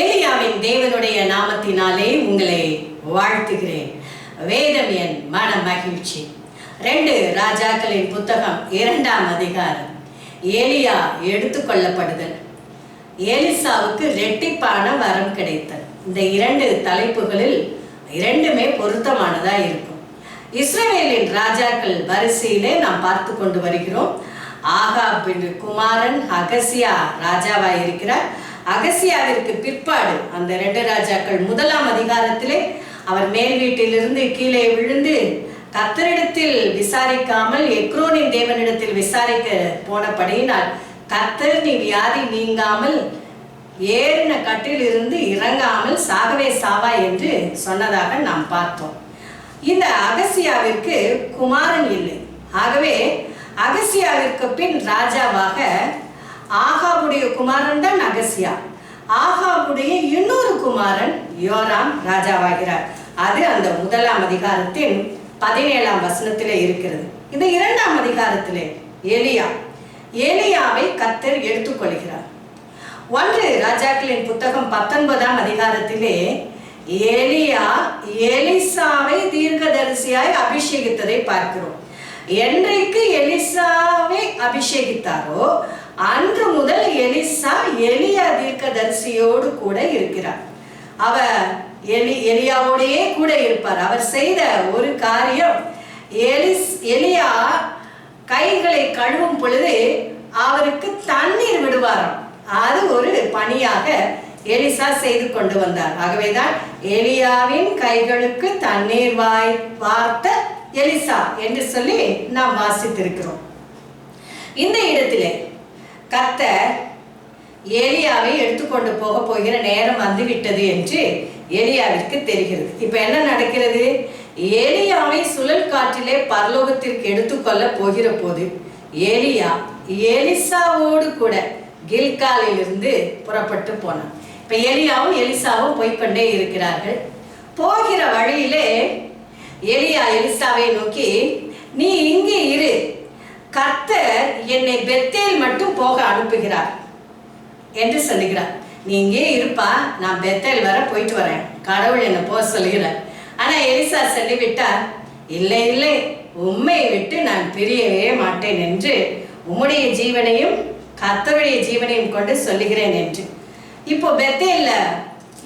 ஏலியாவின் தேவனுடைய நாமத்தினாலே உங்களை வாழ்த்துகிறேன். வேதம் என் மன மகிழ்ச்சி ரெண்டு ராஜாக்களின் புத்தகம் இரண்டாம் அதிகாரம். ஏலியா எடுத்துக்கொள்ளப்படுதல் ஏலிசாவுக்கு ரெட்டிப்பான வரம் கிடைத்தது. இந்த இரண்டு தலைப்புகளில் இரண்டுமே பொருத்தமானதா இருக்கும். இஸ்ரேலின் ராஜாக்கள் வரிசையிலே நாம் பார்த்து கொண்டு வருகிறோம். ஆகா பின் குமாரன் அகசியா ராஜாவாக இருக்கிறார் அகசியாவிற்கு பிற்பாடு அந்த ரெண்டு ராஜாக்கள் முதலாம் அதிகாரத்திலே அவர் மேல் வீட்டிலிருந்து கீழே விழுந்து கத்தரிடத்தில் விசாரிக்காமல் எக்ரோனின் தேவனிடத்தில் விசாரிக்க போனபடியினால் கத்தர் நீ வியாதி நீங்காமல் ஏறின கட்டிலிருந்து இறங்காமல் சாகவே சாவா என்று சொன்னதாக நாம் பார்த்தோம். இந்த அகசியாவிற்கு குமாரன் இல்லை. ஆகவே அகசியாவிற்கு பின் ராஜாவாக ஆகாவுடைய குமாரன் தான் அகசியா ஆகாவுடைய இன்னொரு குமாரன் யோராம் ராஜாவாகிறார். அது அந்த முதலாம் அதிகாரத்தின் பதினேழாம் வசனத்திலே இருக்கிறது. இந்த இரண்டாம் அதிகாரத்திலே எலியா எலியாவை கத்தர் எடுத்துக்கொள்கிறார். ஒன்று ராஜாக்களின் புத்தகம் பத்தொன்பதாம் அதிகாரத்திலே எலியா எலிசாவை தீர்க்கதரிசியாய் அபிஷேகித்ததை பார்க்கிறோம். என்றைக்கு எலிசாவை அபிஷேகித்தாரோ அன்று முதல் எலிசா எலியா தீர்க்கதரிசியோடு கூட இருக்கிறார். அவர் எலி எலியாவோடையே கூட இருப்பார். அவர் செய்த ஒரு காரியம் எலிஸ் எலியா கைகளை கழுவும் பொழுது அவருக்கு தண்ணீர் விடுவாராம். அது ஒரு பணியாக எலிசா செய்து கொண்டு வந்தார். ஆகவேதான் எலியாவின் கைகளுக்கு தண்ணீர் வாய் வார்த்த எலிசா என்று சொல்லி நாம் வாசித்திருக்கிறோம். இந்த இடத்திலே கர்த்தர் ஏலியாவை எடுத்துக்கொண்டு போக போகிற நேரம் வந்துவிட்டது என்று ஏலியாவிற்கு தெரிகிறது. இப்ப என்ன நடக்கிறது? ஏலியாவை சுழல் காற்றிலே பரலோகத்திற்கு எடுத்துக்கொள்ள போகிற போது ஏலியா எலிசாவோடு கூட கில்காலிலிருந்து புறப்பட்டு போனான். இப்ப எலியாவும் எலிசாவும் போய்கொண்டே இருக்கிறார்கள். போகிற வழியிலே எலியா எலிசாவை நோக்கி நீ இங்கே இரு. கர்த்தர் என்னை பெத்தேல் மட்டும் போக அனுப்புகிறார் என்று சொல்லுகிறார். நீ இங்கே இருப்பா நான் பெத்தேல் வர போயிட்டு வரேன். கடவுள் என்னை போக சொல்லுகிறார். ஆனா எலிசா சொல்லிவிட்டார் இல்லை இல்லை உண்மையை விட்டு நான் பிரியவே மாட்டேன் என்று உம்முடைய ஜீவனையும் கர்த்தருடைய ஜீவனையும் கொண்டு சொல்லுகிறேன் என்று. இப்போ பெத்தேல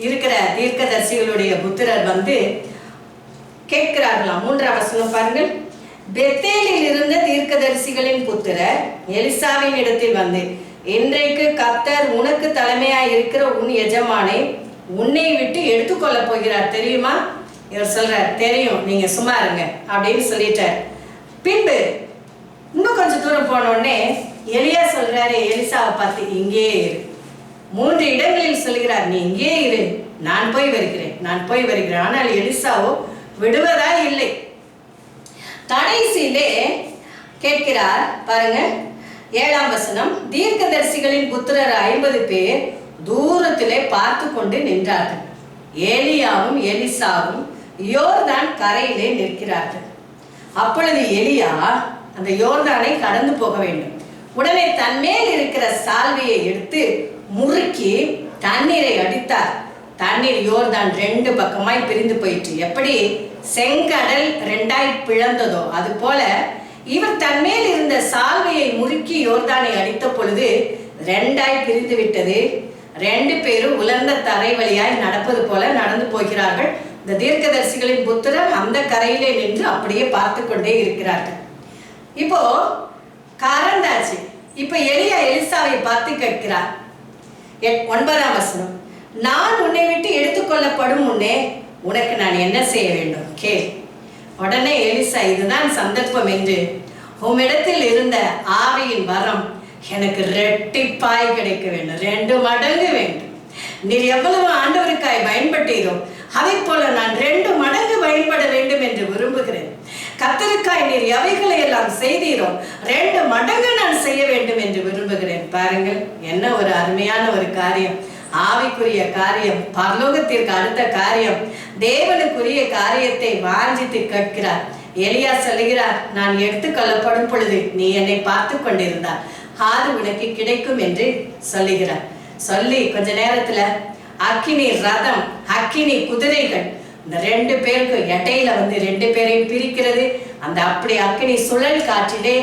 இருக்கிற தீர்க்கதரிசிகளுடைய புத்திரர் வந்து கேட்கிறார்களாம். மூன்றாம் வசனம் பாருங்கள். பெத்தேலில் இருந்த தீர்க்கதரிசிகளின் புத்திரர் எலிசாவின் இடத்தில் வந்து இன்றைக்கு கத்தர் உனக்கு தலைமையாய் இருக்கிற உன் எஜமானை உன்னை விட்டு எடுத்துக்கொள்ள போகிறார். தெரியுமா? இவர் சொல்றார் தெரியும் நீங்க சும்மா இருங்க அப்படின்னு சொல்லிட்டார். பின்பு இன்னும் கொஞ்சம் தூரம் போன உடனே எலியா சொல்றாரு எலிசாவை பார்த்து இங்கே இரு. மூன்று இடங்களில் சொல்கிறார் நீ இங்கே இரு நான் போய் வருகிறேன் நான் போய் வருகிறேன். ஆனால் எலிசாவோ விடுவதா இல்லை. கடைசியிலே கேட்கிறார் பாருங்க ஏழாம் வசனம் தீர்க்கதரிசிகளின் புத்திரர் ஐம்பது பேர் தூரத்திலே பார்த்து கொண்டு நின்றார்கள். ஏலியாவும் எலிசாவும் யோர்தான் கரையிலே நிற்கிறார்கள். அப்பொழுது எலியா அந்த யோர்தானை கடந்து போக வேண்டும். உடனே தன்மேல் இருக்கிற சால்வையை எடுத்து முறுக்கி தண்ணீரை அடித்தார். தண்ணீர் யோர்தான் ரெண்டு பக்கமாய் பிரிந்து போயிற்று. எப்படி? செங்கடல் ரெண்டாய் பிளந்ததோ அது போல இவர் தன்மேல் இருந்த சால்வையை முறுக்கி யோர்தானை அடித்த பொழுது ரெண்டாய் பிரிந்து விட்டது. ரெண்டு பேரும் உலர்ந்த தரை வழியாய் நடப்பது போல நடந்து போகிறார்கள். இந்த தீர்க்கதரிசிகளின் புத்திரர் அந்த கரையிலே நின்று அப்படியே பார்த்து கொண்டே இருக்கிறார்கள். இப்போ கரந்தாச்சு இப்போ எலியா எலிசாவை பார்த்து கேட்கிறார். எட்- ஒன்பதாம் வசனம். நான் உன்னை விட்டு எடுத்துக்கொள்ளப்படும் முன்னே உனக்கு நான் என்ன செய்ய வேண்டும்? கே உடனே எலிசா இதுதான் சந்தர்ப்பம் என்று உம்மிடத்தில் இருந்த ஆவியின் வரம் எனக்கு ரெட்டிப்பாய் கிடைக்க வேண்டும். ரெண்டு மடங்கு வேண்டும். நீர் எவ்வளவு ஆண்டவருக்காய் பயன்பட்டீரோ அதை போல நான் ரெண்டு மடங்கு பயன்பட வேண்டும் என்று விரும்புகிறேன். கத்தருக்காய் நீர் எவைகளை எல்லாம் செய்தீரோ ரெண்டு மடங்கு நான் செய்ய வேண்டும் என்று விரும்புகிறேன். பாருங்கள் என்ன ஒரு அருமையான ஒரு காரியம். ஆவிக்குரிய காரியம் பரலோகத்திற்கு அடுத்த காரியம் தேவனுக்குரிய காரியத்தை வாஞ்சித்து கேட்கிறார். எலியா சொல்லுகிறார் நான் எடுத்துக்கொள்ளப்படும் பொழுது நீ என்னை பார்த்து கொண்டிருந்தார் ஆறு உனக்கு கிடைக்கும் என்று சொல்லுகிறார். சொல்லி கொஞ்ச நேரத்துல அக்கினி ரதம் அக்கினி குதிரைகள் இந்த ரெண்டு பேருக்கும் எடையில வந்து ரெண்டு பேரையும் பிரிக்கிறது. அந்த அப்படி அக்கினி சுழல் காற்றிலே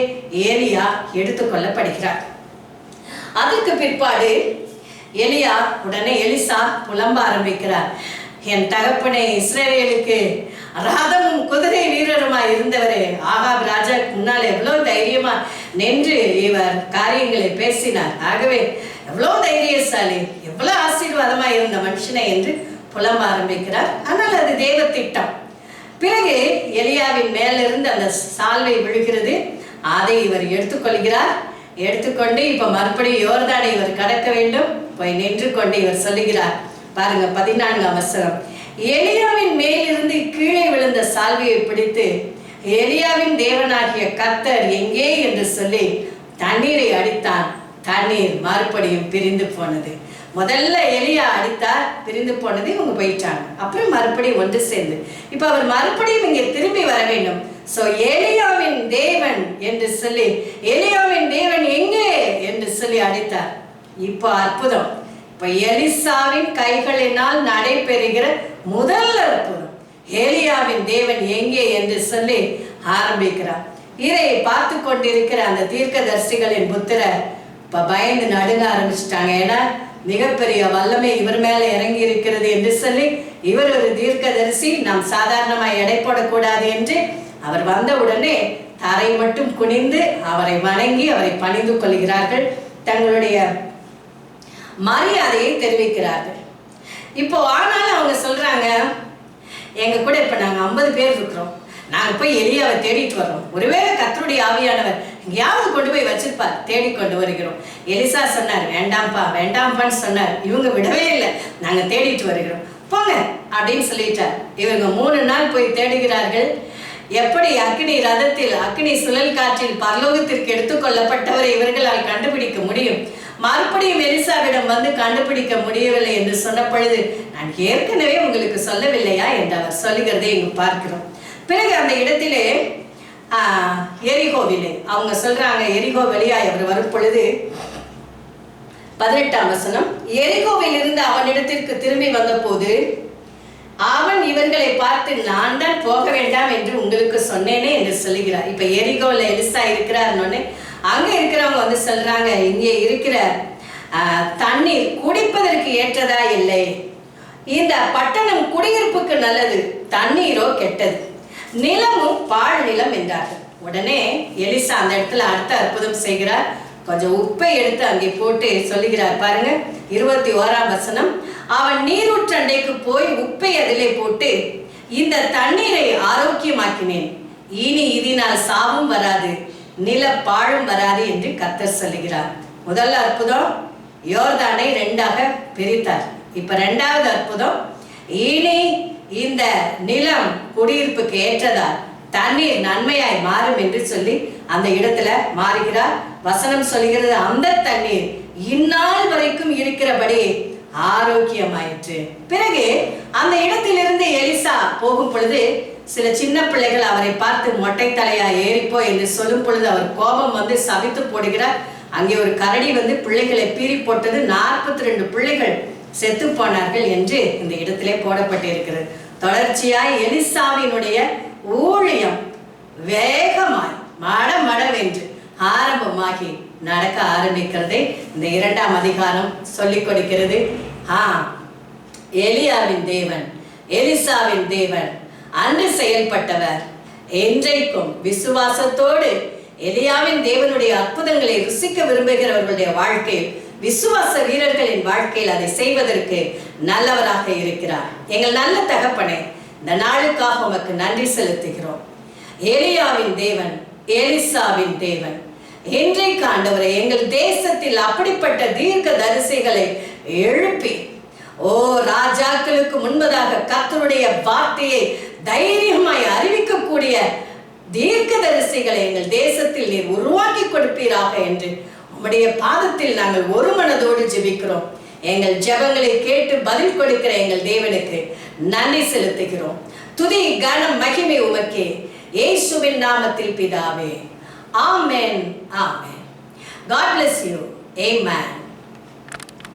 ஏலியா எடுத்துக்கொள்ளப்படுகிறார் அதுக்கு பிற்பாடு எலியா உடனே எலிசா புலம்ப ஆரம்பிக்கிறார். என் தகப்பனே இஸ்ரேலுக்கு ரதமும் குதிரை வீரருமாய் இருந்தவரே. ஆகாப் ராஜா முன்னால் எவ்வளவு தைரியமா நின்று இவர் காரியங்களை பேசினார். ஆகவே எவ்வளவு தைரியசாலி எவ்வளவு ஆசீர்வாதமா இருந்த மனுஷனை என்று புலம்ப ஆரம்பிக்கிறார். ஆனால் அது தேவ திட்டம் பிறகு எலியாவின் மேலிருந்து அந்த சால்வை விழுகிறது. அதை இவர் எடுத்துக்கொள்கிறார். எடுத்துக்கொண்டு இப்ப மறுபடியும் யோர்தானை இவர் கடக்க வேண்டும். போய் நின்று கொண்டு இவர் சொல்லுகிறார். பாருங்க பதினான்கு அவசரம். எலியாவின் மேலிருந்து கீழே விழுந்த சால்வியை பிடித்து எலியாவின் தேவனாகிய கத்தர் எங்கே என்று சொல்லி தண்ணீரை அடித்தான். தண்ணீர் மறுபடியும் பிரிந்து போனது. முதல்ல எலியா அடித்தார் பிரிந்து போனது இவங்க போயிட்டாங்க. அப்புறம் மறுபடியும் ஒன்று சேர்ந்து. இப்போ அவர் மறுபடியும் இங்கே திரும்பி வர வேண்டும். சோ எலியாவின் தேவன் என்று சொல்லி எலியாவின் தேவன் எங்கே என்று சொல்லி அடித்தார். இப்போ அற்புதம். இப்ப எலிசாவின் கைகளினால் நடைபெறுகிற முதல் அற்புதம். ஏலியாவின் தேவன் எங்கே என்று சொல்லி ஆரம்பிக்கிறார். இதை பார்த்து கொண்டிருக்கிற அந்த தீர்க்கதரிசிகளின் புத்திர இப்போ பயந்து நடுங்க ஆரம்பிச்சிட்டாங்க. ஏன்னா மிகப்பெரிய வல்லமை இவர் மேல இறங்கி இருக்கிறது என்று சொல்லி இவர் ஒரு தீர்க்கதரிசி நாம் சாதாரணமாய் எடை போடக்கூடாது என்று அவர் வந்த உடனே தரை மட்டும் குனிந்து அவரை வணங்கி அவரை பணிந்து கொள்கிறார்கள். தங்களுடைய மரியாதையை தெரிவிக்கிறார்கள். இப்போ ஆனாலும் அவங்க சொல்றாங்க எங்க கூட இப்ப நாங்க ஐம்பது பேர் இருக்கிறோம். நாங்க போய் எலியாவை தேடிட்டு வர்றோம். ஒருவேளை கத்தருடைய ஆவியானவர் எங்கேயாவது கொண்டு போய் வச்சிருப்பார். தேடி கொண்டு வருகிறோம். எலிசா சொன்னார் வேண்டாம்ப்பா வேண்டாம்ப்பான்னு சொன்னார். இவங்க விடவே இல்லை. நாங்க தேடிட்டு வருகிறோம். போங்க அப்படின்னு சொல்லிட்டார். இவங்க மூணு நாள் போய் தேடுகிறார்கள். எப்படி அக்னி ரதத்தில் அக்னி சுழல் காற்றில் பரலோகத்திற்கு எடுத்துக்கொள்ளப்பட்டவரை இவர்களால் கண்டுபிடிக்க முடியும்? மறுபடியும் எலிசாவிடம் வந்து கண்டுபிடிக்க முடியவில்லை என்று சொன்ன பொழுது நான் ஏற்கனவே உங்களுக்கு சொல்லவில்லையா? என்று அவர் சொல்லுகிறதை இங்கு பார்க்கிறோம். பிறகு அந்த இடத்திலே எரிகோவிலே அவங்க சொல்றாங்க எரிகோ வெளியாய் அவர் வரும் பொழுது பதினெட்டாம் வசனம் எரிகோவில் இருந்து அவனிடத்திற்கு திரும்பி வந்தபோது அவன் இவர்களை பார்த்து நான் தான் போக வேண்டாம் என்று உங்களுக்கு சொன்னேனே என்று சொல்லுகிறார். இப்ப எரிகோல எலிசா இருக்கிறாருன்னு அங்க இருக்கிறவங்க வந்து சொல்றாங்க இங்கே இருக்கிற தண்ணீர் குடிப்பதற்கு ஏற்றதா இல்லை? இந்த பட்டணம் குடியிருப்புக்கு நல்லது தண்ணீரோ கெட்டது. நிலமும் பாழ் நிலம் என்றார்கள். உடனே எலிசா அந்த இடத்துல அடுத்த அற்புதம் செய்கிறார். கொஞ்சம் உப்பை எடுத்து அங்கே போட்டு சொல்லுகிறார். பாருங்க இருபத்தி ஓராம் வசனம். அவன் நீரூற்றண்டைக்கு போய் உப்பை அதிலே போட்டு இந்த தண்ணீரை ஆரோக்கியமாக்கினேன். இனி இதனால் சாவும் வராது. நில பாழும் வராது என்று கத்தர் சொல்லுகிறார். முதல் அற்புதம் யோர்தானை ரெண்டாக பிரித்தார். இப்ப ரெண்டாவது அற்புதம் இனி இந்த நிலம் குடியிருப்புக்கு ஏற்றதால் தண்ணீர் நன்மையாய் மாறும் என்று சொல்லி அந்த இடத்துல மாறுகிறார். வசனம் சொல்கிறது அந்த தண்ணீர் இந்நாள் வரைக்கும் இருக்கிறபடி ஆரோக்கியமாயிற்று. பிறகு அந்த இடத்திலிருந்து எலிசா போகும் பொழுது சில சின்ன பிள்ளைகள் அவரை பார்த்து மொட்டை தலையா ஏறிப்போ என்று சொல்லும் பொழுது அவர் கோபம் வந்து சபித்து போடுகிறார். அங்கே ஒரு கரடி வந்து பிள்ளைகளை பீறி போட்டது நாற்பத்தி ரெண்டு பிள்ளைகள் செத்து போனார்கள் என்று இந்த இடத்திலே போடப்பட்டிருக்கிறது. தொடர்ச்சியாய் எலிசாவினுடைய ஊழியம் வேகமாய் மட மடவென்று ஆரம்பமாகி நடக்க ஆரம்பிக்கிறதே இந்த இரண்டாம் அதிகாரம் சொல்லிக் கொடுக்கிறது. ஆ எலியாவின் தேவன் எலிசாவின் தேவன் அன்று செயல்பட்டவர். என்றைக்கும் விசுவாசத்தோடு எலியாவின் தேவனுடைய அற்புதங்களை ருசிக்க விரும்புகிறவர்களுடைய வாழ்க்கையில் விசுவாச வீரர்களின் வாழ்க்கையில் அதை செய்வதற்கு நல்லவராக இருக்கிறார். எங்கள் நல்ல தகப்பனே இந்த நாளுக்காக உமக்கு நன்றி செலுத்துகிறோம். ஏலியாவின் தேவன் எலிசாவின் தேவன். இன்றைக்கு ஆண்டவரே எங்கள் தேசத்தில் அப்படிப்பட்ட தீர்க்க தரிசிகளை எழுப்பி ஓ ராஜாக்களுக்கு முன்பதாக கத்தருடைய வார்த்தையை தைரியமாய் அறிவிக்கக்கூடிய தீர்க்க தரிசிகளை எங்கள் தேசத்தில் நீர் உருவாக்கி கொடுப்பீராக என்று உம்முடைய பாதத்தில் நாங்கள் ஒரு மனதோடு ஜெபிக்கிறோம். எங்கள் ஜெபங்களை கேட்டு பதில் கொடுக்கிற எங்கள் தேவனுக்கு நன்றி செலுத்துகிறோம். துதி கனம் மகிமை உமக்கே. இயேசுவின் நாமத்தில் பிதாவே. Amen. Amen. God bless you. Amen.